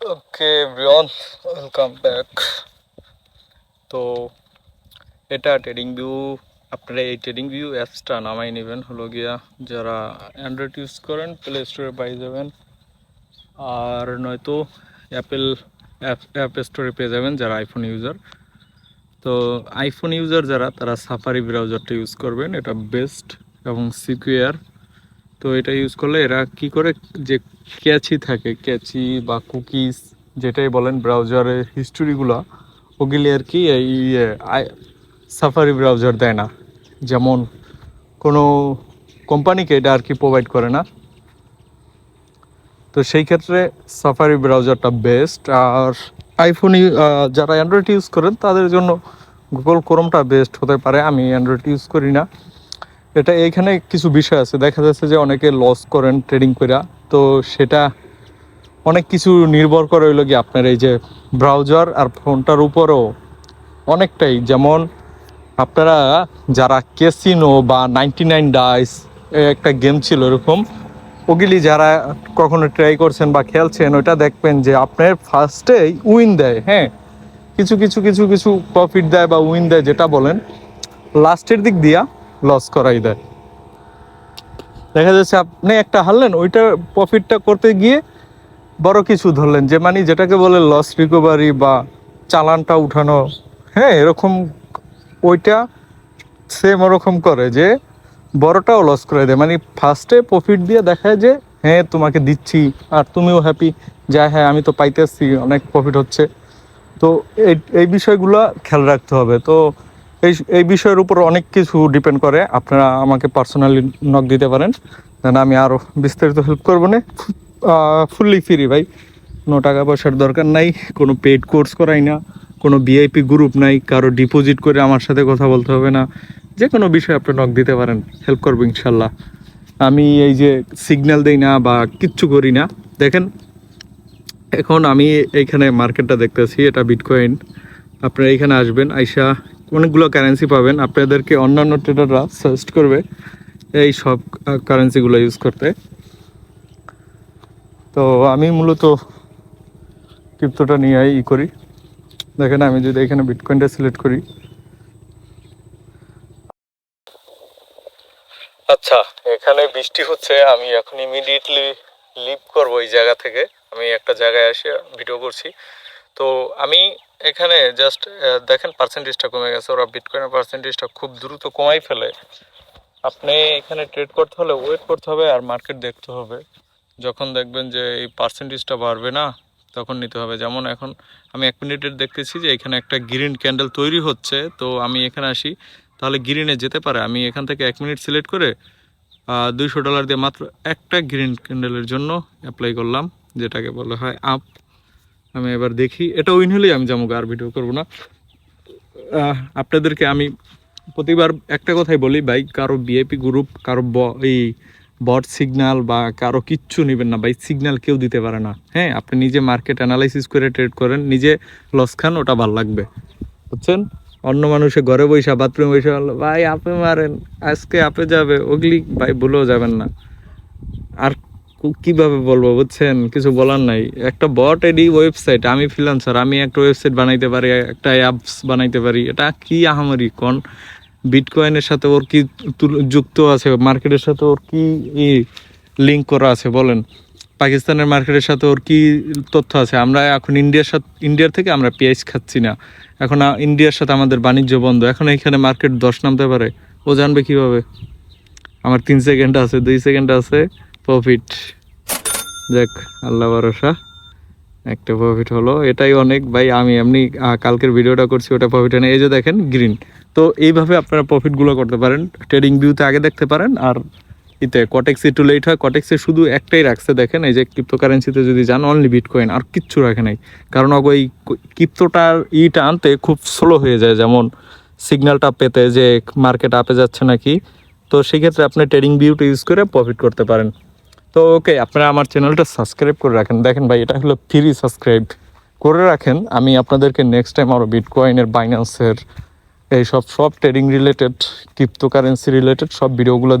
ওকে Brian welcome back তো এটা trading view আপনারা এই ট্রেডিং ভিউ অ্যাপসটা নামাই নেবেন। হলো গিয়া যারা অ্যান্ড্রয়েড ইউজ করেন প্লে স্টোরে পাই যাবেন। আর নয়তো অ্যাপেল অ্যাপ অ্যাপ স্টোরে পেয়ে যাবেন যারা আইফোন ইউজার তো আইফোন ইউজার যারা, তারা সাফারি ব্রাউজারটা ইউজ করবেন। এটা বেস্ট এবং সিকিউর তো এটা ইউজ করলে এরা কি করে? যে ক্যাচি থাকে ক্যাচি বা কুকিজ যেটাই বলেন ব্রাউজারের হিস্টোরিগুলো ওগুলি আর কি এই সাফারি ব্রাউজার দেয় না। যেমন কোনো কোম্পানিকে এটা আর কি প্রোভাইড করে না। তো সেই ক্ষেত্রে সাফারি ব্রাউজারটা বেস্ট আর আইফোন যারা অ্যান্ড্রয়েড ইউজ করেন, তাদের জন্য গুগল ক্রোমটা বেস্ট হতে পারে। আমি অ্যান্ড্রয়েড ইউজ করি না। এটা এইখানে কিছু বিষয় আছে। দেখা যাচ্ছে যে অনেকে লস করেন ট্রেডিং করে তো সেটা অনেক কিছু নির্ভর করে হইল কি আপনার এই যে ব্রাউজার আর ফোনটার উপরেও অনেকটাই। যেমন আপনারা যারা কেসিনো বা নাইনটি নাইন ডাইস একটা গেম ছিল এরকম, ওগুলি যারা কখনো ট্রাই করছেন বা খেলছেন ওটা দেখবেন যে আপনার ফার্স্টেই উইন দেয় হ্যাঁ। কিছু কিছু কিছু কিছু প্রফিট দেয় বা উইন দেয় যেটা বলেন। লাস্টের দিক দিয়া লস করাই দেয়। দেখা যাচ্ছে আপনি একটা হারলেন, ওইটা প্রফিটটা করতে গিয়ে বড় কিছু ধরলেন, যে মানে যেটাকে বলে লস রিকভারি বা চালানটা উঠানো। হ্যাঁ এরকম ওইটা সেম ওরকম করে, যে বড়টাও লস করে দেয়। মানে ফার্স্টে প্রফিট দিয়ে দেখায় যে হ্যাঁ তোমাকে দিচ্ছি, আর তুমিও হ্যাপি যা হ্যাঁ আমি তো পাইতেছি, অনেক প্রফিট হচ্ছে। তো এই এই বিষয়গুলো খেয়াল রাখতে হবে। তো এই এই বিষয়ের উপর অনেক কিছু ডিপেন্ড করে। আপনারা আমাকে পার্সোনালি নক দিতে পারেন। দেন আমি আরও বিস্তারিত হেল্প করব না। ফুললি ফ্রি ভাই। কোনো টাকা পয়সার দরকার নাই, কোনো পেড কোর্স করাই না, কোনো ভিআইপি গ্রুপ নাই, কারও ডিপোজিট করে আমার সাথে কথা বলতে হবে না। যে কোনো বিষয়ে আপনি নক দিতে পারেন হেল্প করব ইনশাল্লাহ। আমি এই যে সিগন্যাল দেই না বা কিচ্ছু করি না, দেখেন, এখন আমি এইখানে মার্কেটটা দেখতেছি, এটা বিটকয়েন আপনারা এইখানে আসবেন, আইসা অনেকগুলো কারেন্সি পাবেন। আপনাদেরকে অন্যান্য ট্রেডাররা সাজেস্ট করবে এই সব কারেন্সিগুলো ইউজ করতে। তো আমি মূলত ক্রিপ্টোটা নিয়ে ই করি। দেখেন, আমি যদি এখানে বিটকয়েনটা সিলেক্ট করি। আচ্ছা এখানে বৃষ্টি হচ্ছে, আমি এখন ইমিডিয়েটলি লিভ করব এই জায়গা থেকে। আমি একটা জায়গায় এসে ভিডিও করছি। তো আমি এখানে জাস্ট দেখেন পার্সেন্টেজটা কমে গেছে, ওরা বিটকয়েনের পার্সেন্টেজটা খুব দ্রুত কমাই ফেলে। আপনি এখানে ট্রেড করতে হলে ওয়েট করতে হবে আর মার্কেট দেখতে হবে। যখন দেখবেন যে এই পার্সেন্টেজটা বাড়বে না, তখন নিতে হবে। যেমন এখন আমি এক মিনিটের দেখতেছি যে এখানে একটা গ্রিন ক্যান্ডেল তৈরি হচ্ছে, তো আমি এখানে আসি, তাহলে গ্রিনে যেতে পারে। আমি এখান থেকে এক মিনিট সিলেক্ট করে দুইশো ডলার দিয়ে মাত্র একটা গ্রিন ক্যান্ডেলের জন্য অ্যাপ্লাই করলাম, যেটাকে বলা হয় আপ আমি এবার দেখি। এটা উইন হলেই আমি যাব, আর ভিডিও করব না। আপনাদেরকে আমি প্রতিবার একটা কথাই বলি, ভাই, কারও বিএপি গ্রুপ কারও এই বট সিগনাল বা কারও কিচ্ছু নেবেন না, ভাই সিগনাল কেউ দিতে পারে না। হ্যাঁ আপনি নিজে মার্কেট অ্যানালাইসিস করে ট্রেড করেন, নিজে লস খান, ওটা ভালো লাগবে। বুঝছেন? অন্য মানুষে ঘরে বৈশা বাথরুমে বৈশা ভাই আপে মারেন, আজকে আপে যাবে, ওগলি, ভাই, ভুলেও যাবেন না। আর কীভাবে বলব, বুঝছেন? কিছু বলার নাই। একটা বট এডি ওয়েবসাইট আমি ফ্রিল্যান্সার আমি একটা ওয়েবসাইট বানাইতে পারি, একটা অ্যাপস বানাইতে পারি। এটা কি আহামরি কোন? বিটকয়েনের সাথে ওর কি যুক্ত আছে? মার্কেটের সাথে ওর কি লিঙ্ক করা আছে, বলেন? পাকিস্তানের মার্কেটের সাথে ওর কি তথ্য আছে? আমরা এখন ইন্ডিয়ার সাথে, ইন্ডিয়ার থেকে আমরা পেঁয়াজ খাচ্ছি না। এখন ইন্ডিয়ার সাথে আমাদের বাণিজ্য বন্ধ। এখন এখানে মার্কেট দশ নামতে পারে। ও জানবে কীভাবে? আমার তিন সেকেন্ড আছে, দুই সেকেন্ড আছে। প্রফিট দেখ, আল্লাহ ভরসা, একটা প্রফিট হলো। এটাই অনেক, ভাই, আমি এমনি কালকের ভিডিওটা করছি, ওটা প্রফিট নেই এই যে দেখেন গ্রিন তো এইভাবে আপনারা প্রফিটগুলো করতে পারেন। ট্রেডিং ভিউতে আগে দেখতে পারেন, আর ইতে কটেক্স একটু লেট হয়। কটেক্সে শুধু একটাই রাখছে, দেখেন, এই যে ক্রিপ্টোকারেন্সিতে যদি যান অনলি বিটকয়েন আর কিচ্ছু রাখে নাই। কারণ ওগো এই ক্রিপ্টোটার ইটা আনতে খুব স্লো হয়ে যায়। যেমন সিগন্যালটা পেতে যে মার্কেট আপে যাচ্ছে নাকি, তো সেক্ষেত্রে আপনি ট্রেডিং ভিউটা ইউজ করে প্রফিট করতে পারেন। তো ওকে, আপনারা আমার চ্যানেলটা সাবস্ক্রাইব করে রাখেন। দেখেন ভাই, এটা হলো ফ্রি সাবস্ক্রাইব করে রাখেন, আমি আপনাদেরকে নেক্সট টাইম আরও বিটকয়েনের বাইন্যান্সের এই সব সব trading related crypto currency related সব ভিডিওগুলো